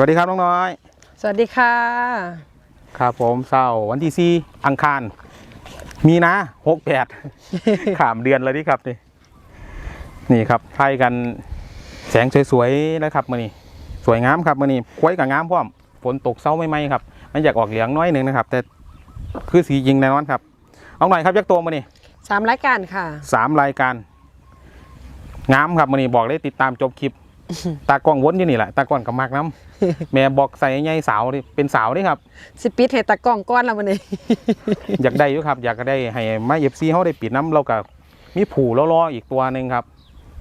วัสดีครับน้องน้อย สวัสดีค่ะ ครับผมเสาร์วันที่สี่อังคาร มีนะหกแปด ขามเดือนเลยนี่ครับนี่นี่ครับไทยกันแสงสวยๆนะครับมื่อนี้สวยงามครับมื่อนี้ควยกับงามพร้อมฝนตกเศร้าไม่ไหมครับ มันอยากออกเหลืองน้อยหนึ่งนะครับ แต่คือสีจริงแน่นอนครับ เอาหน่อยครับยักษ์ตัวมื่อนี้สามรายการค่ะสามรายการงามครับมื่อนี้บอกเลยติดตามจบคลิป ตากล้องวนอยู่นี่แหละตากล้องกับมากน้ำแม่บอกใส่ใหญ่สาวนี่เป็นสาวนี่ครับสิปิดให้ตะกล้องก้อนแล้ววันนี้อยากได้อยู่ครับ อยากได้ให้มาเอฟซีเขาได้ปิดน้ำเรากับมีผูล้อๆอีกตัวหนึ่งครับ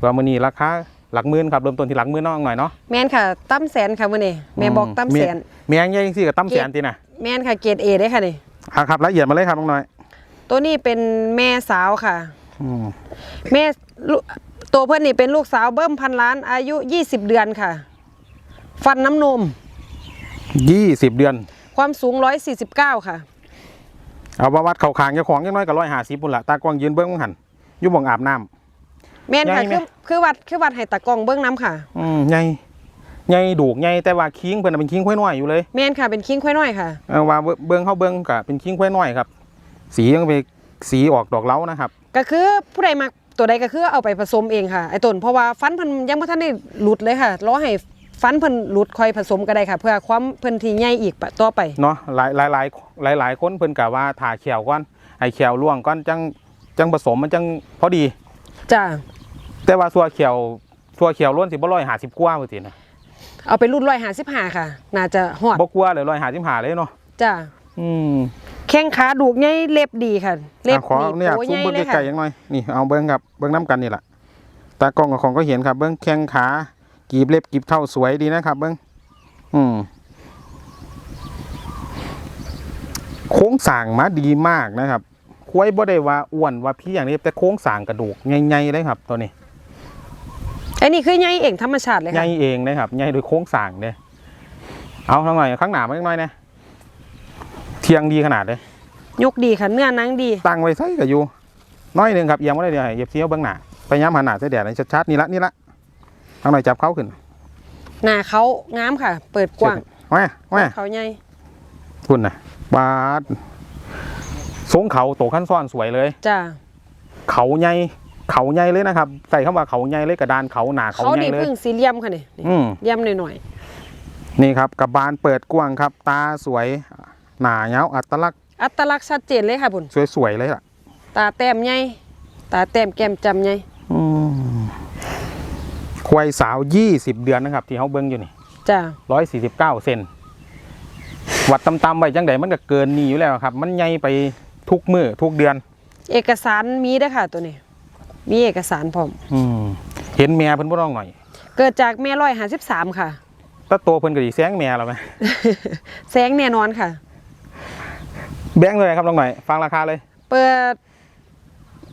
ตัวมือนี้ราคาหลักหมื่นครับเริ่มต้นที่หลักหมื่นน้องหน่อยเนาะแมนค่ะตั้มแสนค่ะวันนี้แม่บอกตั้มแสนเมียงใหญ่สิกับตั้มแสนตีน่ะแมนค่ะเกรดเอได้ค่ะนี่อะครับละเอียดมาเลยครับน้องหน่อย ตัวนี้เป็นแม่สาวค่ะอืมแม่ลูก ตัวเพื่อนนี่เป็นลูกสาวเบิ้มพันล้านอายุ 20 เดือนค่ะ ฟันน้ำนม ยี่สิบเดือน ความสูง 149 ค่ะ เอาประวัติเข่าคางเจ้าของยังน้อยกับร้อยหาสิบปุ่นละตากล้องยืนเบิ้งหันอยุ่บ่งอาบน้ แมนค่ะ ใหญ่ไหมคือคือวัดคือวัดให้ตะกล้องเบิ้งน้ำค่ะำอืมใหญ่ใหญ่ดูกใหญ่แต่ว่าคิงเพิ่นนะเป็นคิงค่อยน้อยอยู่เลยแมนค่ะเป็นคิงค่อยน้อยค่ะ เอาว่าเบิ้งเข้าเบิ้งกับเป็นคิงค่อยน้อยครับ สียังเป็นสีออกดอกเล้านะครับ ก็คือผู้ใดมัก ตัวใดก็คือเอาไปผสมเองค่ะไอ้ต้นเพราะว่าฟันเพิ่นยังบ่ทันได้หลุดเลยค่ะรอให้ฟันเพิ่นหลุดค่อยผสมก็ได้ค่ะ เพื่อความเพิ่นที่ใหญ่อีกปะต่อไปเนาะหลายหลายหลายหลายหลายคนเพิ่นกะว่าถ่าเขียวก่อนไอ้เขียวล่วงก่อนจังจังผสมมันจังพอดีจ้าแต่ว่าสัวเขียวสัวเขียวล้วนสิบ่ร้อยหาสิบกว่าเปอร์เซ็นต์นะเอาไปรุ่น155ค่ะ น่าจะฮอดบ่กว่าเลยร้อยหาสิบหาเลยเนาะจ้าอืม แข้งขาดูกใหญ่เล็บดีค่ะ เล็บอะขอดีเนี่ยโปซูใหมญ่เบิ่งเลยไกลค่ะๆยังหน่อยนี่เอาเบิ่งครับเบิ่งน้ำกันนี่ล่ะตากล้องกับของก็เห็นครับ เบิ่งแข้งขากีบเล็บกีบเท่าสวยดีนะครับ เบิ่งอืมโค้งสร้างมาดีมากนะครับควายบ่ได้ว่าอ้วนว่าพี่อย่างนี้แต่โค้งสร้างกระดูกใหญ่ๆเลยครับ ตัวนี้ไอ้นี่คือใหญ่เองธรรมชาติเลยใหญ่ค่ะเองนะครับใหญ่โดยโค้งสร้างเนี่ยเอาทั้งหน่อยข้างหน้ามาอีกหน่อยนะเทียงดีขนาดเลยยกดีค่ะเนื้อหนังดี ตั้งไว้ใส่กับอยู่น้อยหนึ่งครับเอียงไว้ได้เดียวให้เหยียบเสี้ยวเบื้องหน้าพยายามหันหน้าใส่แดดให้ชัดๆนี่ละนี่ละทั้งหน่อยจับเขาขึ้นหน้าเขางามค่ะ เปิดกว้างแม่แม่เขาใหญ่คุณนะบาดทรงเขาโตขั้นซ้อนสวยเลยจ้าเขาใหญ่เขาใหญ่เลยนะครับใส่คำว่าเขาใหญ่เลยกระดานเขาหนาเขาเขาใหญ่นี่เลยเพึ่งสีเหลี่ยมค่ะนี่นี่อืมเหลี่ยมหน่อยนี่ครับกระบาลเปิดกว้างครับ ตาสวย หนาเงาอัตลักษณ์ๆอัตลักษณ์ชัดเจนเลยค่ะบุญสวยๆเลยล่ะ ตาแต้มใหญ่ตาแต้มแก้มจำใหญ่อืมควายสาวยี่สิบเดือนนะครับ ที่เขาเบิ้งอยู่นี่จ้าร้อยสี่สิบเก้าเซนวัดตำๆไว้จังใดมันก็เกินนี่อยู่แล้วครับ มันใหญ่ไปทุกมือทุกเดือน เอกสารมีเด้อค่ะ ตัวนี้ มีเอกสารพร้อมอืมเห็นแม่เพิ่นบ่ต้องหน่อย เกิดจากแม่ร้อยหาสิบสามค่ะถ้าโตเพิ่นก็สิแซงแม่แล้วไหมแสงแน่นอนค่ะ แบงค์เลยครับน้องหน่อย ฟังราคาเลย เปิด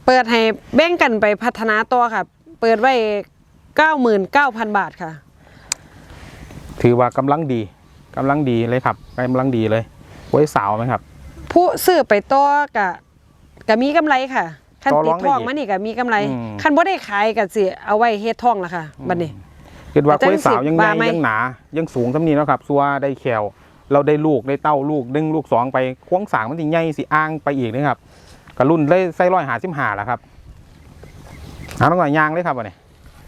เปิดให้แบ่งกันไปพัฒนาต่อค่ะ เปิดไว้เก้าหมื่นเก้าพันบาทค่ะ ถือว่ากำลังดีกำลังดีเลยครับกำลังดีเลยไว้สาวไหมครับ ผู้ซื้อไปต่อกะกะมีกำไรค่ะคันต่อรติอดงได้ทองอีกมานี่กะมีกำไรอืมคันบ่ได้ขายกะสิเอาไว้เฮ็ดทองละค่ะบัดนี้คิดว่าแต่ไว้สาวยังจัใหงสิว่าไหมญ่ยังหนา ยังสูงทำนี้แล้วครับซัวได้แขว เราได้ลูกได้เต้าลูกดึงลูกสองไปควงสางมันสิใหญ่สิอ้างไปอีกนะครับกระรุ่นเลยไส้ร้อยหาสิบหาแล้วครับเอาน้องหน่อยยางเลยครับวันนี้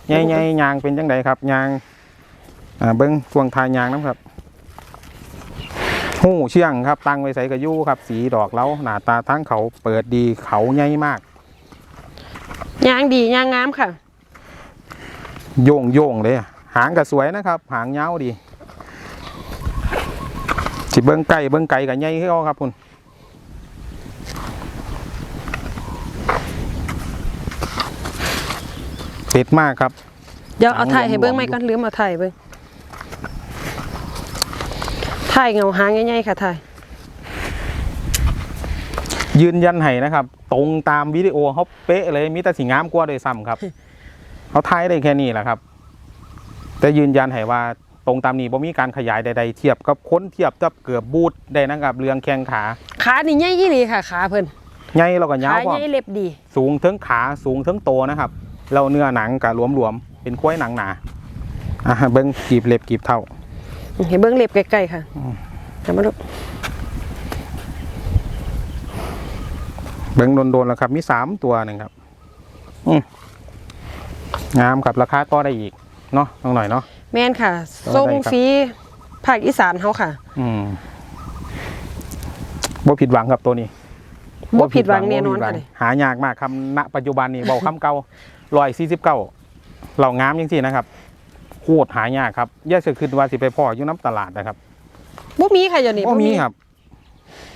ใหญ่ใหญ่ยางเป็นจังไดครับยางอ่าเบิ้งพวงทายยางน้ำครับหู้เชี่ยงครับตั้งไว้ใส่กระยู่ครับ สีดอกเล้าหน้าตาทั้งเขาเปิดดีเขาใหญ่มากยางดียางงามค่ะ โยงโยงเลยอะหางก็สวยนะครับ หางเงาวดี สิเบิ้งไก่เบิ้งไก่กับใหญ่ขึ้นครับคุณติดมากครับ เดี๋ยวเอาหางถ่ายให้เบิ่งหลวมๆไหมก่อนลืมเอาถ่ายเบิ่งถ่ายเงาหางใหญ่ๆค่ะถ่ายยืนยันให้นะครับ ตรงตามวิดีโอเขาเป๊ะเลยมีแต่สีงามกว่าโดวยซ้ำครับเขาทายได้แค่นี้แหละครับ แต่ยืนยันให้ว่า ตรงตามนี้บ่มีการขยายใดๆเทียบกับค้นเทียบกับเกือบบูดได้นะครับเรืองแข้งขาขานี่ใหญ่ยี่หลีค่ะขาเพิ่นใหญ่แล้วก็ยาขาวพร้อใหมญ่เล็บดี สูงทั้งขาสูงทั้งโตวนะครับเราเนื้อหนังกับหลวมๆเป็นค้อยหนังหนาอะเบิ้งกีบเล็บกีบเท่าเห็นเบิ้งเล็บใกล้ๆค่ะทำมาลูกเบิ้งโดนๆแล้วครับมีสามตัวหนึ่งครับอืมงามครับราคาต่อได้อีกเนาะน้องหน่อยเนาะ แม่นค่ะต่อได้ทรงครับฟรีภาคอีสานเขาค่ะ อืมบ่ผิดหวังครับตัวนี้บ่ผิดหวังแน่นอนบ่ผิดหวัค่ะงนี่หายากมากคำณปัจจุบันนี้เบาคำเก่าร้อยสี่สิบเก้าเรางามจริงๆนะครับโคตรหายากครับอย่าเสือขึ้นว่าสิไปพ่ออยู่น้ำตลาดนะครับบ่มีค่ะเดี๋ยวนี้บ่มีครับ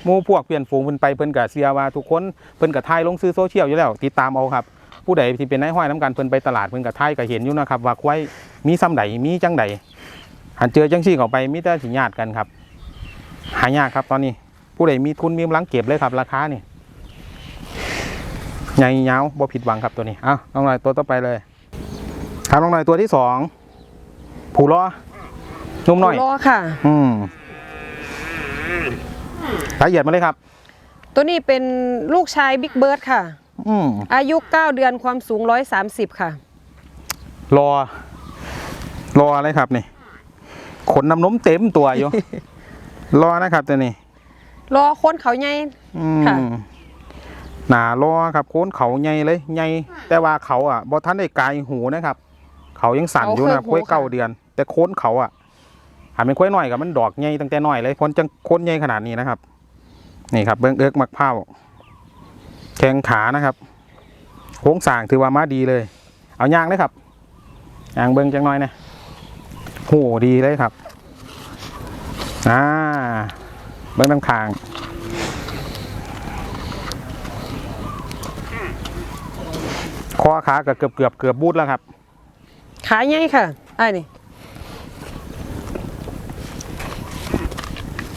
หมู่พวกเปลี่ยนฝูงเพิ่นไปเพิ่นก็เสียว่าทุกคนเพิ่นก็ถ่ายลงซื้อโซเชียลอยู่แล้ว ติดตามเอาครับ ผู้ใดที่เป็นนายห้อยน้ำกันเพิ่นไปตลาดเพิ่นก็ถ่ายก็เห็นอยู่นะครับว่าควายมีซ้ำใดมีจังใดหันเจอจังซี่เข้าไปมีแต่สิญาติกันครับ หายากครับตอนนี้ ผู้ใดมีทุนมีกำลังเก็บเลยครับ ราคานี่ใหญ่ยาวบ่ผิดหวังครับตัวนี้เอ้าน้องหน่อยตัวต่อไปเลยครับน้องหน่อยตัวที่สองผูล้อนุ่มหน่อยรอค่ะ อืมละเอียดมาเลยครับ ตัวนี้เป็นลูกชายบิ๊กเบิร์ดค่ะ อืมอายุ 9 เดือนความสูง 130 ค่ะ รอ รออะไรครับนี่ ขนน้ำนมเต็มตัวอยู่ รอนะครับตัวนี้ รอคนเขาใหญ่อืมค่ะ หนารอครับโค้นเขาใหญ่เลยใหญ่แต่ว่าเขาอะบอท่านได้กายหูนะครับ เขายังสั่นอยู่นะครับค้อยเก้าเดือน แต่โค้นเขาอะหันเป็นค้อยหน่อยกับมันดอกใหญ่ตั้งแต่น้อยเลยคนจังโค้นใหญ่ขนาดนี้นะครับ นี่ครับเบิ้งเอิกมักเผา แข้งขานะครับ โค้งสร้างถือว่ามาดีเลย เอายางเลยครับยางเบิ้งจังน้อยนะโหดีเลยครับอ่าเบิ้งน้ำคางคอขาก็เกือบเกือบเกือบบูดแล้วครับ ขาใหญ่ค่ะไอ้นี่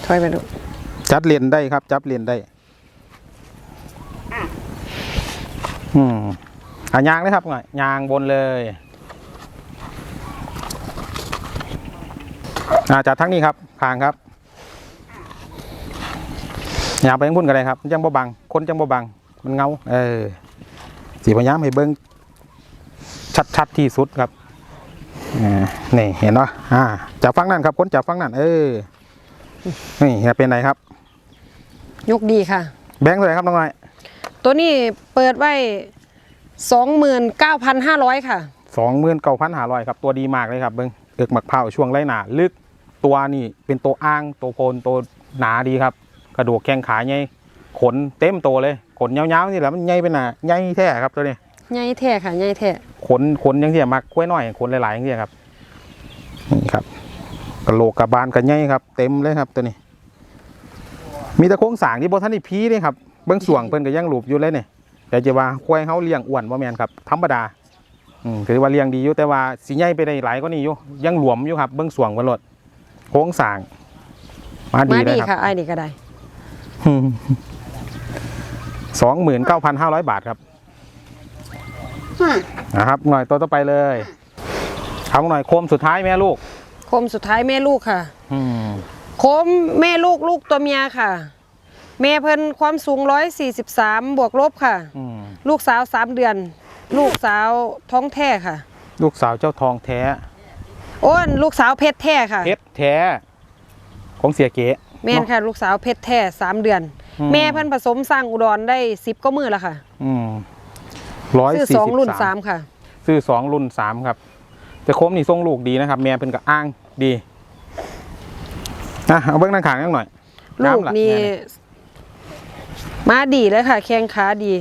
ถอยไปดูจัดเรียนได้ครับ จับเรียนได้ อืมอะยางเลยครับหน่อยยางบนเลยอ่าจัดทั้งนี้ครับคางครับยางไปทั้งพุ่นกันเลยครับจังบ่บังคนจังบ่บัง มันเงา เออสีพยายามให้เบิ้งชัดๆที่สุดครับอ่านี่เห็นเนาะอ่าจับฟังนั่นครับคนจับฟังนั่นเออนี่เฮียเป็นไรครับ ยกดีค่ะ แบงค์เท่าไหร่ครับน้องน้อย ตัวนี้เปิดไว้29,500ค่ะสองหมื่นเก้าพันห้าร้อยครับตัวดีมากเลยครับเบิ้งเอกหมักเผาช่วงไรหนาลึกตัวนี่เป็นตัวอ้างตัวโพนตัวหนาดีครับ กระดูกแข้งขาใหญ่ขนเต็มโตวเลยขนยาวๆนี่แหละมันใหญ่เป็นหนาใหญ่แท้ครับตัวนี้ใหญ่แท้ค่ะใหญ่แท้ขนขนอยังเที่ยมักกล้วยน้อยขนหลายๆอยังเที่ยครับนี่ครับกระโหลกกระบาลกระใหญ่ครับ เต็มเลยครับตัวนี้ มีแต่โครงสร้างที่บท่านนี่พีนี่ครับ เบิ้งส่วงเพิ่นก็ยังหลูบอยู่เลยเนี่ยแต่จะว่าควายเฮาเลี้ยงอ้วนว่าแมนครับธรรมดาอืมถือว่าเลี้ยงดีอยู่แต่ว่าสีใหญ่ไปได้หลายก็นี่อยู่ยังหลวมอยู่ครับเบิ้งส่วงเพิ่นโลดโครงสร้างมาดีมาเลยดีครับค่ะไอ้นี่ก็ได้ สองหมื่นเก้าพันห้าร้อยบาทครับนะครับหน่อยตัวต่อไปเลยทำหน่อยโคมสุดท้ายแม่ลูก โคมสุดท้ายแม่ลูกค่ะ อืม โคมแม่ลูกลูกตัวเมียค่ะ แม่เพิ่นความสูง143บวกลบค่ะ อืมลูกสาว3เดือน ลูกสาวท้องแท้ค่ะ ลูกสาวเจ้าทองแท้โอ้นลูกสาวเพชรแท้ค่ะ เพชรแท้ ของเสียเก๋ แม่นค่ะ ลูกสาวเพชรแท้สามเดือน อืม แม่เพิ่นผสมสร้างอุดรได้10ก็มือแล้วค่ะอืมร้อยซื้อสี่สองสิบรุ่นสาสามมค่ะ ซื้อสองรุ่นสามครับแต่โคมนี่ทรงลูกดีนะครับ แม่เป็นกับอ้างดีอะเอาเบิ้งด้านขางนิดหน่อยลูกงามะนี่แม่ มาดีเลยค่ะ แข้งขาดี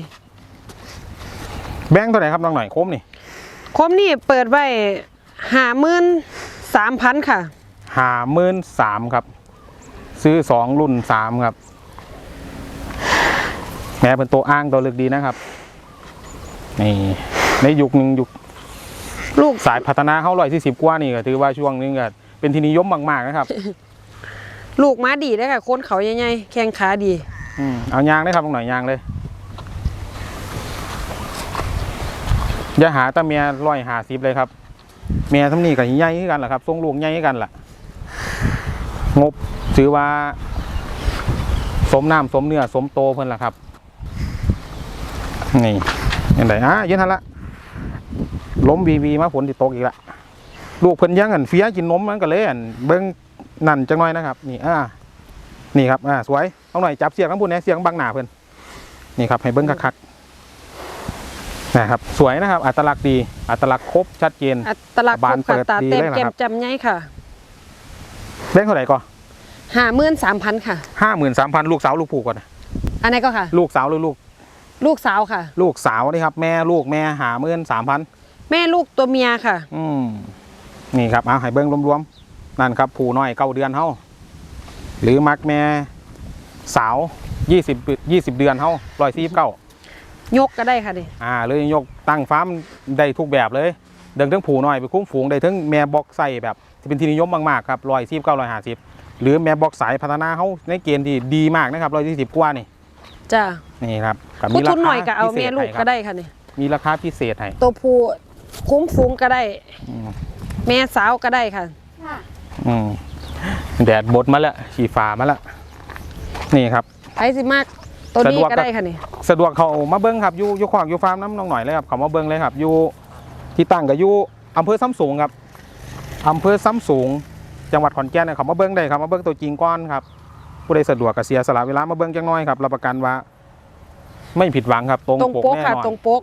แบงค์เท่าไหร่ครับน้องหน่อยโคมนี่คมนี่เปิดไว้ห้าหมื่นสามพันค่ะห้าหมื่นสามครับ ซื้อสองรุ่นสามครับแม่เป็นตัวอ้างตัวเลือกดีนะครับนี่ในยุคหนึ่งยุคลูกสายพัฒนาเขาร้อยสี่สิบกว่านี่ก็ถือว่าช่วงนึงก็เป็นที่นิยมมากๆนะครับ ลูกมาดีเลยค่ะโคนเขาใหญ่ๆแข้งขาดี อืมเอายางเลยครับหน่อยยางเลยอย่าหาตาเมียร้อยหาสิบเลยครับ เมียทั้งนี้กับใหญ่คือกันแหละครับทรงลูกใหญ่กันแหละงบถือว่า สมน้ำสมเนื้อสมโตเพิ่นละครับ นี่ยังไงอะยืนทันละล้มวีวีมาผลติดตกอีกละลูกเพิ่นยังอันเฟียกินนมมันก็เลยอันเบิ้งนั่นจังน้อยนะครับ นี่อ่านี่ครับอ่าสวย เอาหน่อยจับเสียงข้างบนเนี่ยเสียงบางหนาเพื่อนนี่ครับให้เบิ้งคักๆนะครับ สวยนะครับ อัตลักษณ์ดี อัตลักษณ์ครบชัดเจน อัตลักษณ์บานครบค่ะเปิดตาดีเต็มเลยเหรอแก้คมรับจำไงค่ะเล่นเท่าไหร่ก่อนห้าหมื่นสามพันค่ะ ห้าหมื่นสามพันลูกสาวลูกผูกก่อนนะอันไหนก็ค่ะ ลูกสาวหรือลูกลูกสาวค่ะ ลูกสาวนี่ครับแม่ลูกแม่หาหมื่นสามพัน แม่ลูกตัวเมียค่ะ อืมนี่ครับเอาให้เบิ้งรวมๆนั่นครับ ผูน้อยเก้าเดือนเฮาหรือมักแม่ สาวยี่สิบยี่สิบเดือนเฮาร้อยสี่สิบเก้ายกก็ได้ค่ะดิอ่าเลยยกตั้งฟาร์มได้ทุกแบบเลยเดินทั้งผูน้อยไปคุ้มฝูงได้ทั้งแม่บ็อกไซแบบที่เป็นที่นิยมมากๆครับร้อยสี่เก้าร้อยห้าสิบหรือแม่บ็อกสายพัฒนาเขาในเกณฑ์ที่ดีมากนะครับร้อยสี่สิบกว่านี่จ้านี่ครับกับผู้มีราทุนหคาน่อยก็เอาพิเศแม่ษลูกให้คก็รับได้ค่ะนี่มีราคาพิเศษให้ตัวผู้คุ้มฟุ้งก็ได้อืมแม่สาวก็ได้ค่ะอืมแดดบดมาแล้วขี่ฟ้ามาแล้ว นี่ครับไผสิมากตัวสะนี้ดวกก็กับได้ค่ะนี่สะดวกเขามาเบิ้งครับอยู่อยู่ขวางอยู่ฟาร์มน้ำน้องหน่อยเลยครับเขามาเบิ้งเลยครับอยู่ที่ตั้งกับอยู่อำเภอซ้ำสูงครับอำเภอซ้ำสูง จังหวัดขอนแก่นเนี่ยเขามาเบิ้งได้ครับมาเบิ้งตัวจริงก้อนครับผู้ใดสะดวกก็เสียสละเวลามาเบิ้งจังน้อยครับรับประกันว่า ไม่ผิดหวังครับ ตรงตรงปกโป๊กแน่ค่ะนอนตรงโป๊ก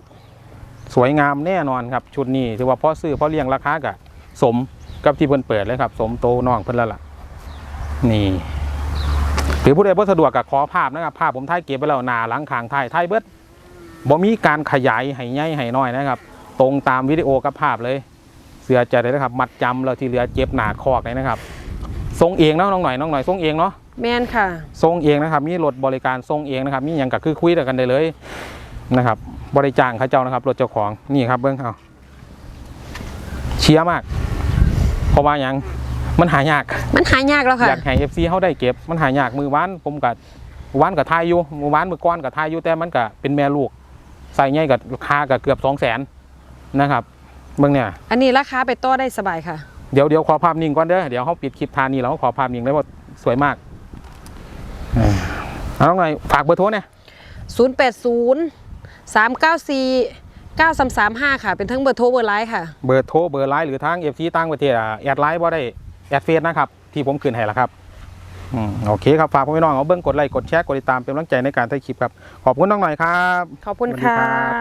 สวยงามแน่นอนครับ ชุดนี้ถือว่าพ่อซื้อพ่อเลี้ยงราคากะสมกับที่เพิ่นเปิดเลยครับ สมโตน้องเพิ่นแล้วล่ะนี่ หรือผู้ใดบ่สะดวกก็ขอภาพนะครับภาพผมถ่ายเก็บไว้แล้วหน้าหลังข้างถ่ายถ่ายเบิดบ่มีการขยายให้ใหญ่ให้น้อยนะครับ ตรงตามวิดีโอกับภาพเลย เสือใจเลยนะครับ มัดจำแล้วที่เหลือเจ็บหนาคอกเลยนะครับทรงเองเนาะน้องหน่อยน้องหน่อยทรงเองเนาะแม่นค่ะทรงเองนะครับ มีรถบริการทรงเองนะครับ มีอย่างกับคือคุยกันได้เลยนะครับ บริจางเขาเจ้านะครับรถเจ้าของนี่ครับเบิ้งเอาเชียร์มากเพราะว่าหยัง มันหายาก มันหายากแล้วค่ะ อยากให้เอฟซีเขาได้เก็บ มันหายากมือวานผมกับวานกับทายอยู่มือวานมือก้อนกับทายอยู่แต่มันก็เป็นแม่ลูก ใส่ง่ายกับค่ากับเกือบสองแสนนะครับเบิ้งเนี่ย อันนี้ราคาไปต่อได้สบายค่ะ เดี๋ยวเดี๋ยวขอภาพนิ่งก่อนเด้อ เดี๋ยวเขาปิดคลิปทานนี่แล้วขอภาพนิ่งได้ว่าสวยมากอ่าเอาน้องหน่อยฝากเบอร์โทรเนี่ย080 394 9335ค่ะ เป็นทั้งเบอร์โทรเบอร์ไลน์ค่ะ เบอร์โทรเบอร์ไลน์หรือทางเอฟซีต่างประเทศอะแอดไลน์บ่ได้ แอดเฟซนะครับ ที่ผมขึ้นให้ละครับอืมโอเคครับฝากพ่อพี่น้องเอาเบิ้งกดไลค์กดแชร์กดติดตามเป็นกำลังใจในการถ่ายคลิปครับ ขอบคุณน้องหน่อยครับ ขอบคุณสวัสดีค่ะ รับ